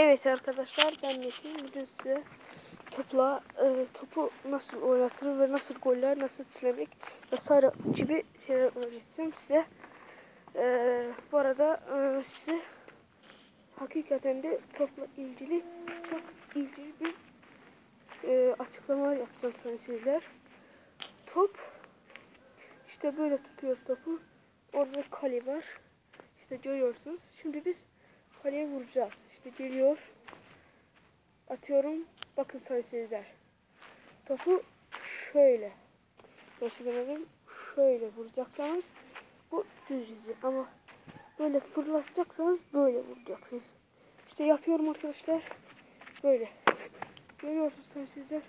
Evet arkadaşlar ben Metin. Bugün size topla e, topu nasıl oynatılır ve nasıl goller nasıl çilemek vesaire gibi şeyler öğreteceğim size. E, bu arada e, size hakikaten de topla ilgili çok ilgili bir e, açıklamalar yapacağım sana sizler. Top işte böyle tutuyoruz topu. Orada kale var. İşte görüyorsunuz. Şimdi biz kaleye vuracağız. İşte geliyor. Atıyorum. Bakın sayın seyirciler. Topu şöyle. Demedim? Şöyle vuracaksanız bu düz çizgi. Ama böyle fırlatacaksanız böyle vuracaksınız. İşte yapıyorum arkadaşlar. Böyle. Görüyorsunuz sayın seyirciler.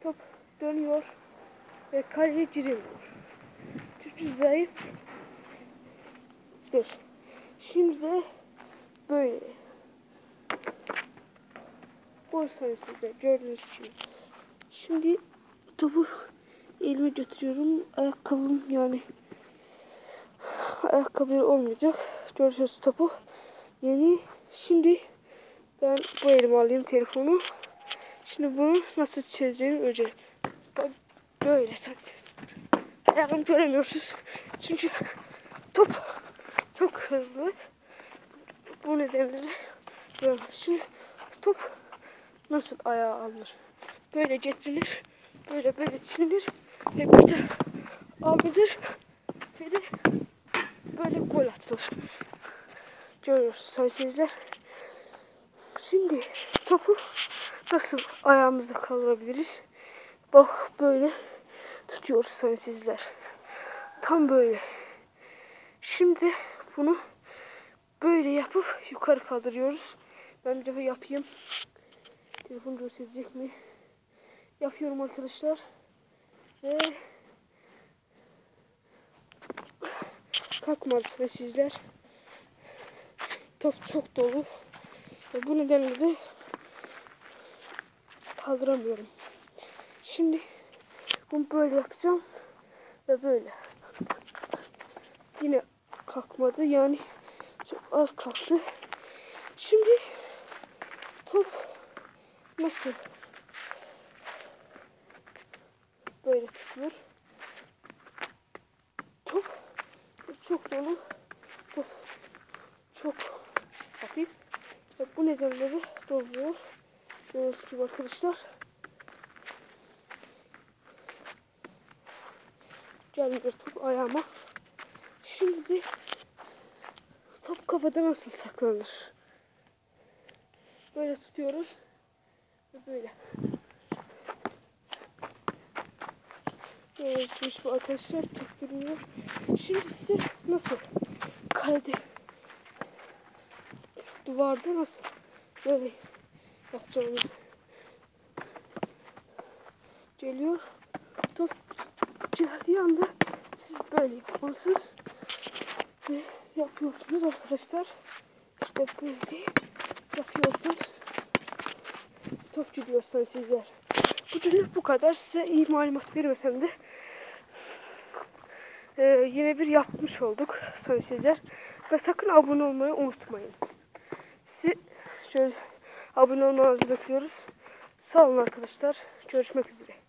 Top dönüyor. Ve kaleye giremiyor. Çünkü zayıf. Şimdi de böyle. Bu sayısıyla gördüğünüz gibi. Şimdi topu elime götürüyorum. Ayakkabım yani ayakkabı olmayacak. Görüyorsunuz topu. Yeni. Şimdi ben bu elime alayım telefonu. Şimdi bunu nasıl çizeceğimi önce böyle sen. Ayağımı göremiyorsunuz. Çünkü top çok hızlı. Bu nedenle de böyle. Şimdi top nasıl ayağa alınır? Böyle getirilir. Böyle böyle çizilir. Ve bir de alınır. Ve de böyle gol atılır. Görüyorsunuz seyirciler. Şimdi topu nasıl ayağımızda kaldırabiliriz? Bak böyle tutuyoruz seyirciler. Tam böyle. Şimdi bunu böyle yapıp yukarı kaldırıyoruz. Ben bir defa yapayım. Telefon gösterecek mi? Yapıyorum arkadaşlar. Ve kalkmadı sayın seyirciler. Top çok dolu. Ve bu nedenle de kaldıramıyorum. Şimdi bunu böyle yapacağım ve böyle. Yine kalkmadı yani çok az kalktı. Şimdi top nasıl böyle tutulur? Top çok dolu. Top çok hafif. Ve bu nedenle de doluyor. Gördüğünüz gibi arkadaşlar. Gelmiyor top ayağıma. Şimdi top kafada nasıl saklanır? Böyle tutuyoruz. Ve böyle. Evet, bu arkadaşlar top durmuyor. Şimdi size nasıl kalede duvarda nasıl böyle yapacağımızı geliyor. Top geldiği anda siz böyle yapmalısınız. Ve yapıyorsunuz arkadaşlar. İşte böyle yapıyorsunuz. Top gidiyorsunuz sizler. Bugünlük bu kadar. Size iyi malumat vermesem de ee, yine bir yapmış olduk sayın. Ve sakın abone olmayı unutmayın. Sizi şöyle abone olmanızı bekliyoruz. Sağ olun arkadaşlar. Görüşmek üzere.